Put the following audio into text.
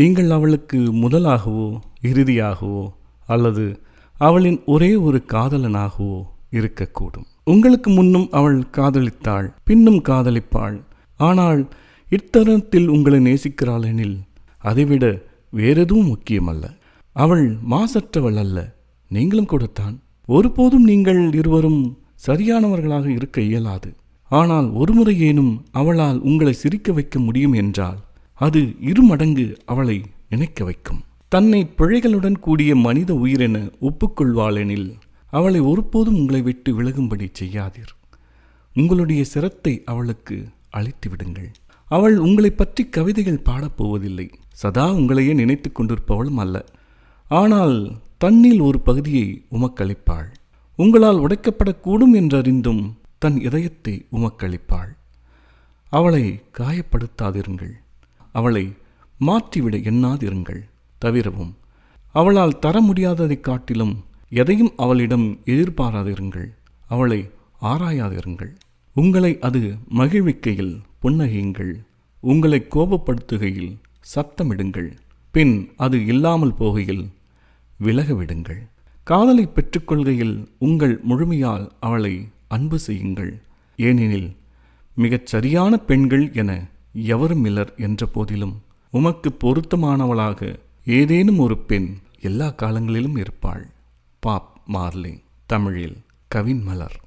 நீங்கள் அவளுக்கு முதலாகவோ இறுதியாகவோ அல்லது அவளின் ஒரே ஒரு காதலனாகவோ இருக்கக்கூடும். உங்களுக்கு முன்னும் அவள் காதலித்தாள் பின்னும் காதலிப்பாள். ஆனால் இத்தருணத்தில் உங்களை நேசிக்கிறாள் எனில் அதைவிட வேறெதுவும் முக்கியமல்ல. அவள் மாசற்றவள் அல்ல நீங்களும் கூடத்தான். ஒருபோதும் நீங்கள் இருவரும் சரியானவர்களாக இருக்க இயலாது. ஆனால் ஒருமுறையேனும் அவளால் உங்களை சிரிக்க வைக்க முடியும் என்றால் அது இருமடங்கு அவளை நினைக்க வைக்கும். தன்னை பிழைகளுடன் கூடிய மனித உயிரென ஒப்புக்கொள்வாளெனில் அவளை ஒருபோதும் உங்களை விட்டு விலகும்படி செய்யாதீர். உங்களுடைய சிரத்தை அவளுக்கு அழித்து விடுங்கள். அவள் உங்களை பற்றி கவிதைகள் பாடப்போவதில்லை சதா உங்களையே நினைத்து கொண்டிருப்பவளும் அல்ல. ஆனால் தன்னில் ஒரு பகுதியை உமக்களிப்பாள். உங்களால் உடைக்கப்படக்கூடும் என்றறிந்தும் தன் இதயத்தை உமக்களிப்பாள். அவளை காயப்படுத்தாதிருங்கள். அவளை மாற்றிவிட எண்ணாதிருங்கள் தவிரவும் அவளால் தர முடியாததைக் காட்டிலும் எதையும் அவளிடம் எதிர்பாராதிருங்கள் அவளை ஆராயாதிருங்கள். உங்களை அது மகிழ்விக்கையில் புன்னகையுங்கள் உங்களை கோபப்படுத்துகையில் சப்தமிடுங்கள் பின் அது இல்லாமல் போகையில் விலகவிடுங்கள். காதலை பெற்றுக்கொள்கையில் உங்கள் முழுமையால் அவளை அன்பு செய்யுங்கள். ஏனெனில் மிகச் சரியான பெண்கள் என எவரும் இல்லர் என்ற போதிலும் உமக்கு பொருத்தமானவளாக ஏதேனும் ஒரு பெண் எல்லா காலங்களிலும் இருப்பாள். பாப் மார்லி தமிழில் கவின் மலர்.